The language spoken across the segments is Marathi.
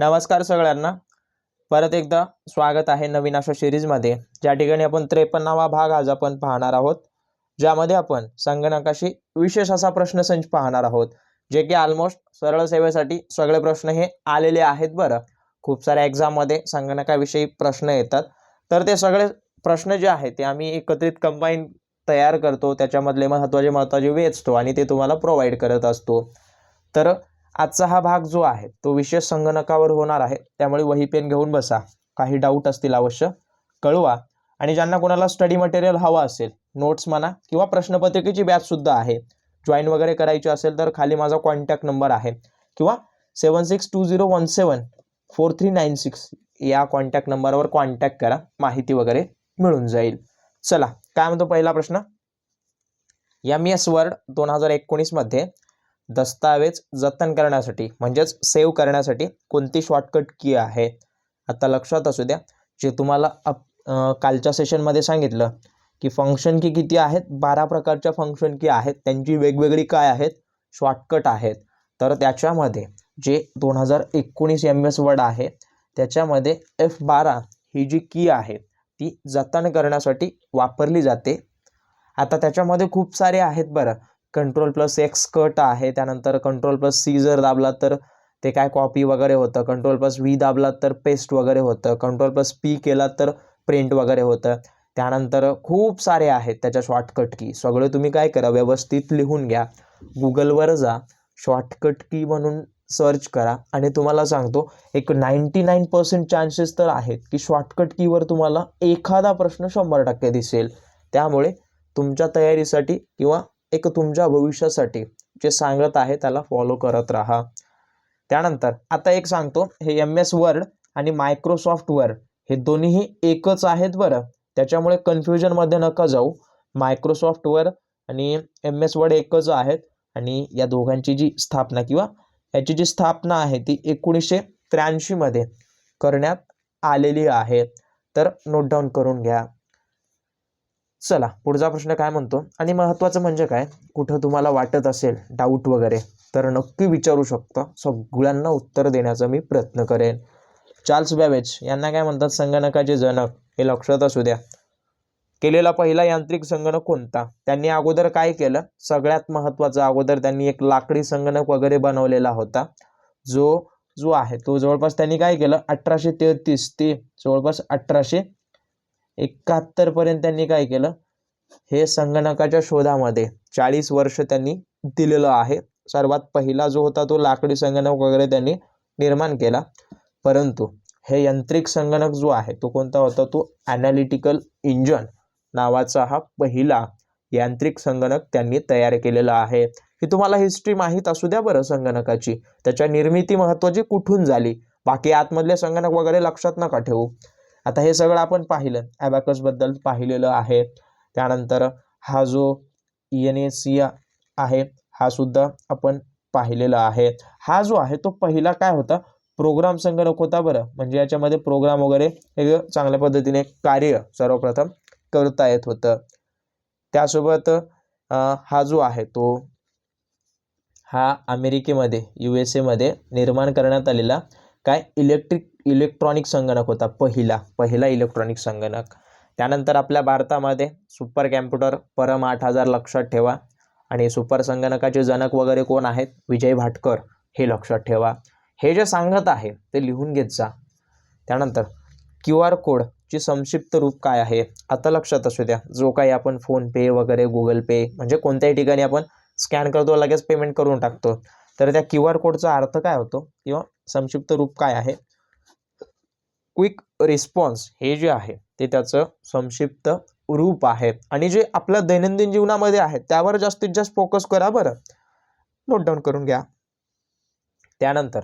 नमस्कार सगळ्यांना. परत एकदा स्वागत आहे नवीन अशा सिरीजमध्ये. ज्या ठिकाणी आपण त्रेपन्नावा भाग आज आपण पाहणार आहोत ज्यामध्ये आपण संगणकाशी विशेष असा प्रश्नसंच पाहणार आहोत जे की ऑलमोस्ट सरळ सेवेसाठी सगळे प्रश्न हे आलेले आहेत बरं. खूप साऱ्या एक्झाममध्ये संगणकाविषयी प्रश्न येतात. तर ते सगळे प्रश्न जे आहेत ते आम्ही एकत्रित कंबाईन तयार करतो. त्याच्यामधले महत्त्वाचे महत्त्वाचे वेचतो आणि ते तुम्हाला प्रोव्हाइड करत असतो. तर आजचा हा भाग जो आहे तो विशेष संगणकावर होणार आहे. त्यामुळे वही पेन घेऊन बसा. काही डाऊट असतील अवश्य. कळवा. आणि ज्यांना कोणाला स्टडी मटेरियल हवा असेल नोट्स म्हणा किंवा प्रश्नपत्रिकेची बॅचसुद्धा आहे जॉईन वगैरे करायची असेल तर खाली माझा कॉन्टॅक्ट नंबर आहे. किंवा seven six two zero one seven four three nine six या कॉन्टॅक्ट नंबरवर कॉन्टॅक्ट करा. माहिती वगैरे मिळून जाईल. चला काय म्हणतो पहिला प्रश्न? एम एस वर्ड दोन हजार एकोणीसमध्ये दस्तावेज जतन करण्यासाठी म्हणजेच सेव्ह करण्यासाठी कोणती शॉर्टकट की आहे? आता लक्षात असू द्या जे तुम्हाला अप कालच्या सेशनमध्ये सांगितलं की फंक्शन की किती आहेत? बारा प्रकारच्या फंक्शन की आहेत. त्यांची वेगवेगळी काय आहेत? शॉर्टकट आहेत. तर त्याच्यामध्ये जे दोन हजार एकोणीस एम एस वर्ड आहे त्याच्यामध्ये एफ बारा ही जी की आहे ती जतन करण्यासाठी वापरली जाते. आता त्याच्यामध्ये खूप सारे आहेत बरं. कंट्रोल प्लस एक्स कट आहे. त्यानंतर कंट्रोल प्लस सी जर दाबला तर ते काय कॉपी वगैरे होतं. कंट्रोल प्लस व्ही दाबला तर पेस्ट वगैरे होतं. कंट्रोल प्लस पी केला तर प्रिंट वगैरे होतं. त्यानंतर खूप सारे आहेत त्याच्या शॉर्टकट की सगळे तुम्ही काय करा व्यवस्थित लिहून घ्या. गुगलवर जा. शॉर्टकट की म्हणून सर्च करा. आणि तुम्हाला सांगतो एक नाईंटी नाईन पर्सेंट चान्सेस तर आहेत की शॉर्टकट कीवर तुम्हाला एखादा प्रश्न शंभर टक्के दिसेल. त्यामुळे तुमच्या तयारीसाठी किंवा एक तुमच्या भविष्यासाठी जे सांगत आहे त्याला फॉलो करत राहा. त्यानंतर आता एक सांगतो हे एम एस वर्ड आणि मायक्रोसॉफ्ट वर्ड हे दोन्हीही एकच आहेत बरं. त्याच्यामुळे कन्फ्युजनमध्ये नका जाऊ. मायक्रोसॉफ्ट वर्ड आणि एम एस वर्ड एकच आहेत आणि या दोघांची जी स्थापना किंवा याची जी स्थापना आहे ती एकोणीसशे त्र्याऐंशीमध्ये करण्यात आलेली आहे. तर नोट डाऊन करून घ्या. चला पुढचा प्रश्न काय म्हणतो? आणि महत्त्वाचं म्हणजे काय? कुठं तुम्हाला वाटत असेल डाऊट वगैरे तर नक्की विचारू शकता. सगळ्यांना उत्तर देण्याचा मी प्रयत्न करेन. चार्ल्स बॅवेज यांना काय म्हणतात? संगणकाचे जनक. हे लक्षात असू द्या. केलेला पहिला यांत्रिक संगणक कोणता? त्यांनी अगोदर काय केलं? सगळ्यात महत्त्वाचं अगोदर त्यांनी एक लाकडी संगणक वगैरे बनवलेला होता. जो जो आहे तो जवळपास त्यांनी काय केलं? अठराशे तेहतीस ते जवळपास अठराशे एकाहत्तरपर्यंत त्यांनी काय केलं? हे संगणकाच्या शोधामध्ये चाळीस वर्ष त्यांनी दिलेलं आहे. सर्वात पहिला जो होता तो लाकडी संगणक वगैरे त्यांनी निर्माण केला. परंतु हे यांत्रिक संगणक जो आहे तो कोणता होता? तो ॲनालिटिकल इंजन नावाचा हा पहिला यांत्रिक संगणक त्यांनी तयार केलेला आहे. ही तुम्हाला हिस्ट्री माहीत असू द्या बरं संगणकाची. त्याच्या निर्मिती महत्त्वाची कुठून झाली? बाकी आतमधले संगणक वगैरे लक्षात नका ठेवू. आता हे सगळं आपण पाहिलं. ॲबॅकसबद्दल पाहिलेलं आहे. त्यानंतर हा जो ई एन सी आहे हा सुद्धा आपण पाहिलेला आहे. हा जो आहे तो पहिला काय होता? प्रोग्राम संगणक होता बरं. म्हणजे याच्यामध्ये प्रोग्राम वगैरे हे चांगल्या पद्धतीने कार्य सर्वप्रथम करता येत होतं. त्यासोबत हा जो आहे तो हा अमेरिकेमध्ये यू एस एमध्ये निर्माण करण्यात आलेला काय? इलेक्ट्रिक इलेक्ट्रॉनिक संगणक होता पहिला पहिला इलेक्ट्रॉनिक संगणक. त्यानंतर आपल्या भारतामध्ये सुपर कॅम्प्युटर परम आठ हजार लक्षात ठेवा. आणि सुपर संगणकाचे जनक वगैरे कोण आहेत? विजय भाटकर हे लक्षात ठेवा. हे जे सांगत आहे ते लिहून घेत जा. त्यानंतर क्यू आर कोडची संक्षिप्त रूप काय आहे? आता लक्षात असू द्या जो काही आपण फोनपे वगैरे गुगल पे म्हणजे कोणत्याही ठिकाणी आपण स्कॅन करतो लगेच पेमेंट करून टाकतो. तर त्या क्यू आर कोडचा अर्थ काय होतो? किंवा संक्षिप्त रूप काय आहे? क्विक रिस्पॉन्स हे जे आहे ते त्याचं संक्षिप्त रूप आहे. आणि जे आपल्या दैनंदिन जीवनामध्ये आहे त्यावर जास्तीत जास्त फोकस करा बरं. नोट डाऊन करून घ्या. त्यानंतर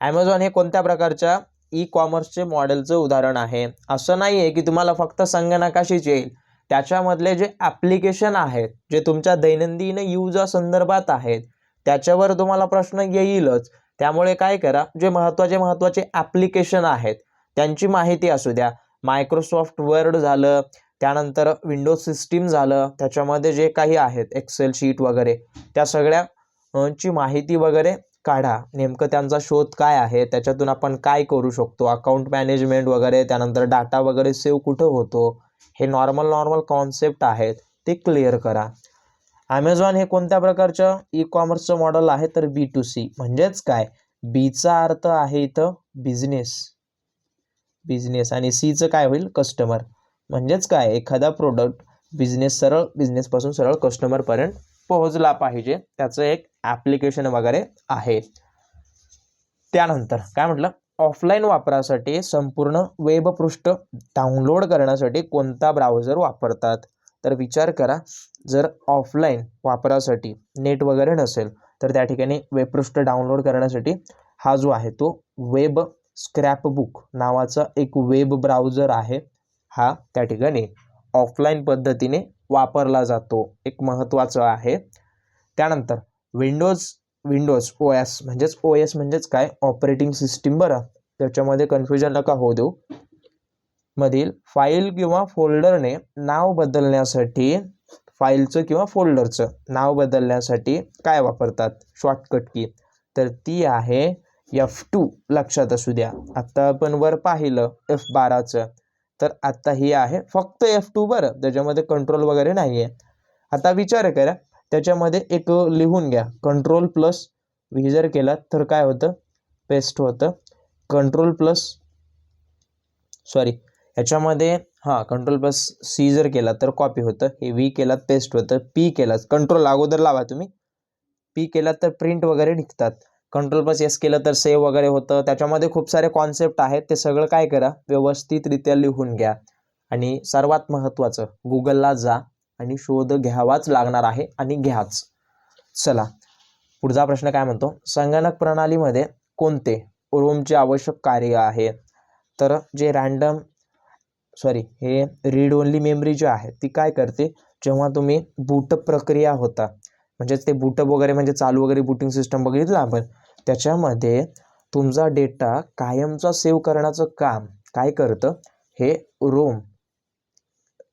ॲमेझॉन हे कोणत्या प्रकारच्या ई कॉमर्सचे मॉडेलचं उदाहरण आहे? असं नाही आहे की तुम्हाला फक्त संगणकाशीच येईल. त्याच्यामधले जे ॲप्लिकेशन आहेत जे तुमच्या दैनंदिन यूजा संदर्भात आहेत त्याच्यावर तुम्हाला प्रश्न येईलच. त्यामुळे काय करा जे महत्त्वाचे महत्त्वाचे ॲप्लिकेशन आहेत त्यांची माहिती असू द्या. मायक्रोसॉफ्ट वर्ड झालं त्यानंतर विंडोज सिस्टीम झालं त्याच्यामध्ये जे काही आहेत एक्सेल शीट वगैरे त्या सगळ्या ची माहिती वगैरे काढा. नेमकं त्यांचा शोध काय आहे त्याच्यातून आपण काय करू शकतो? अकाउंट मॅनेजमेंट वगैरे त्यानंतर डाटा वगैरे सेव्ह कुठं होतो? हे नॉर्मल नॉर्मल कॉन्सेप्ट आहेत ते क्लिअर करा. ॲमेझॉन हे कोणत्या प्रकारचं ई कॉमर्सचं मॉडेल आहे? तर बी टू सी म्हणजेच काय? बीचा अर्थ आहे इथं बिझनेस बिझनेस आणि सीचं काय होईल? कस्टमर म्हणजेच काय? एखादा प्रोडक्ट बिझनेस सरळ बिझनेसपासून सरळ कस्टमरपर्यंत पोहोचला पाहिजे. त्याचं एक ॲप्लिकेशन वगैरे आहे. त्यानंतर काय म्हटलं? ऑफलाईन वापरासाठी संपूर्ण वेबपृष्ठ डाउनलोड करण्यासाठी कोणता ब्राउझर वापरतात? तर विचार करा जर ऑफलाईन वापरासाठी नेट वगैरे नसेल तर त्या ठिकाणी वेबपृष्ठ डाउनलोड करण्यासाठी हा जो आहे तो वेब स्क्रॅपबुक नावाचा एक वेब ब्राउझर आहे. हा त्या ठिकाणी ऑफलाईन पद्धतीने वापरला जातो. एक महत्त्वाचं आहे. त्यानंतर विंडोज विंडोज ओ एस म्हणजेच ओ एस म्हणजेच काय? ऑपरेटिंग सिस्टीम बरं. त्याच्यामध्ये कन्फ्युजन नका होऊ देऊ. मधील फाईल किंवा फोल्डरने नाव बदलण्यासाठी फाईलचं किंवा फोल्डरचं नाव बदलण्यासाठी काय वापरतात? शॉर्टकट की तर ती आहे एफ टू लक्षात असू द्या. आत्ता आपण वर पाहिलं एफ बाराचं तर आत्ता हे आहे फक्त एफ टू बरं त्याच्यामध्ये कंट्रोल वगैरे नाही आहे आता विचार करा त्याच्यामध्ये एक लिहून घ्या कंट्रोल प्लस व्ही जर केला तर काय होतं? पेस्ट होतं. कंट्रोल प्लस सॉरी ह्याच्यामध्ये हां कंट्रोल प्लस सी जर केला तर कॉपी होतं. हे व्ही केलात पेस्ट होतं. पी केलात कंट्रोल अगोदर लावा तुम्ही. पी केलात तर प्रिंट वगैरे निघतात. कंट्रोल प्लस एस केलं तर सेव्ह वगैरे होतं. त्याच्यामध्ये खूप सारे कॉन्सेप्ट आहेत. ते सगळं काय करा? व्यवस्थितरित्या लिहून घ्या. आणि सर्वात महत्त्वाचं गुगलला जा आणि शोध घ्यावाच लागणार आहे आणि घ्याच. चला पुढचा प्रश्न काय म्हणतो? संगणक प्रणालीमध्ये कोणते रोमचे आवश्यक कार्य आहे? तर जे रॅन्डम सॉरी हे रीड ओनली मेमरी जी आहे ती काय करते? जेव्हा तुम्ही बूट प्रक्रिया होता म्हणजेच ते बूटअप वगैरे म्हणजे चालू वगैरे बुटिंग सिस्टम बघितलं आपण त्याच्यामध्ये तुमचा डेटा कायमचा सेव्ह करण्याचं काम काय करतं? हे रोम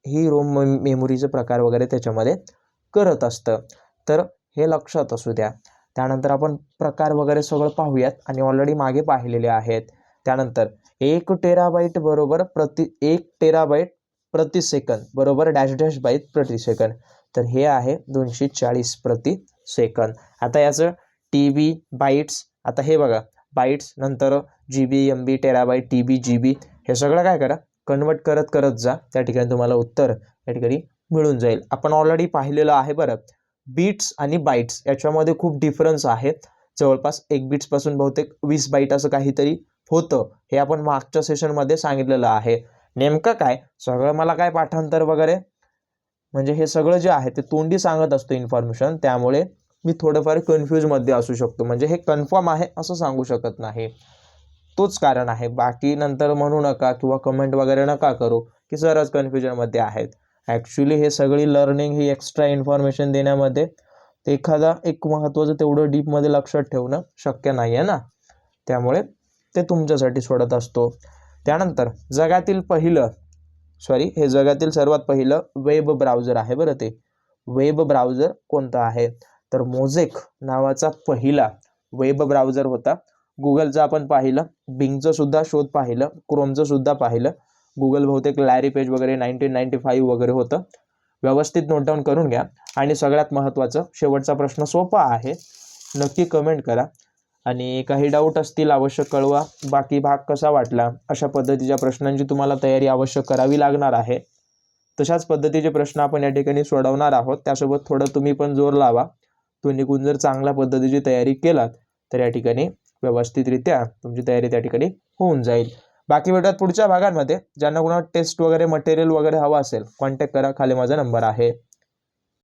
ही रोम मेमोरीचे प्रकार वगैरे त्याच्यामध्ये करत असतं. तर हे लक्षात असू द्या. त्यानंतर आपण प्रकार वगैरे सगळं पाहूयात. आणि ऑलरेडी मागे पाहिलेले आहेत. त्यानंतर एक टेराबाईट बरोबर प्रति एक टेराबाईट प्रति सेकंद बरोबर डॅश डॅश बाईट प्रति सेकंद तर हे आहे दोनशे चाळीस प्रति सेकंद आता याचं टी बी बाईट्स. आता हे बघा बाईट्स नंतर जी बी एम बी टेराबाईट टी बी जी बी हे सगळं काय करा कन्वर्ट करत करत जा. त्या ठिकाणी तुम्हाला उत्तर या ठिकाणी मिळून जाईल. आपण ऑलरेडी पाहिलेलं आहे बरं. बीट्स आणि बाईट्स याच्यामध्ये खूप डिफरन्स आहे. जवळपास एक बीट्सपासून बहुतेक वीस बाईट असं काहीतरी होतं. हे आपण मागच्या सेशनमध्ये सांगितलेलं आहे. नेमकं काय? सगळं मला काय पाठांतर वगैरे? म्हणजे हे सगळं जे आहे ते तोंडी सांगत असतो इन्फॉर्मेशन त्यामुळे मी थोडंफार कन्फ्यूजमध्ये असू शकतो. म्हणजे हे कन्फर्म आहे असं सांगू शकत नाही. तोच कारण आहे. बाकी नंतर म्हणू नका किंवा कमेंट वगैरे नका करू की सरच कन्फ्युजनमध्ये आहेत. ॲक्च्युली हे सगळी लर्निंग ही एक्स्ट्रा इन्फॉर्मेशन देण्यामध्ये ते एखादा एक महत्त्वाचं तेवढं डीपमध्ये लक्षात ठेवणं शक्य नाही आहे ना? त्यामुळे ते तुमच्यासाठी सोडत असतो. त्यानंतर जगातील पहिलं सॉरी हे जगातील सर्वात पहिलं वेब ब्राउझर आहे बरं ते. वेब ब्राउझर कोणतं आहे? तर मोझेक नावाचा पहिला वेब ब्राउझर होता. गुगलचं आपण पाहिलं बिंगचं सुद्धा शोध पाहिलं क्रोमचं सुद्धा पाहिलं. गुगल बहुतेक लॅरी पेज वगैरे नाईन्टीन नाईन्टी फाईव्ह वगैरे होतं. व्यवस्थित नोटडाऊन करून घ्या. आणि सगळ्यात महत्त्वाचं शेवटचा प्रश्न सोपा आहे. नक्की कमेंट करा. आणि काही डाऊट असतील आवश्यक कळवा. बाकी भाग कसा वाटला? अशा पद्धतीच्या प्रश्नांची तुम्हाला तयारी आवश्यक करावी लागणार आहे. तशाच पद्धतीचे प्रश्न आपण या ठिकाणी सोडवणार आहोत. त्यासोबत थोडं तुम्ही पण जोर लावा. तो निघून जर चांगल्या पद्धतीची तयारी केलात तर या ठिकाणी व्यवस्थितरित्या तुमची तयारी त्या ठिकाणी होऊन जाईल. बाकी भेटतात पुढच्या भागांमध्ये. ज्यांना कोणाला टेस्ट वगैरे मटेरियल वगैरे हवं असेल कॉन्टॅक्ट करा. खाली माझा नंबर आहे.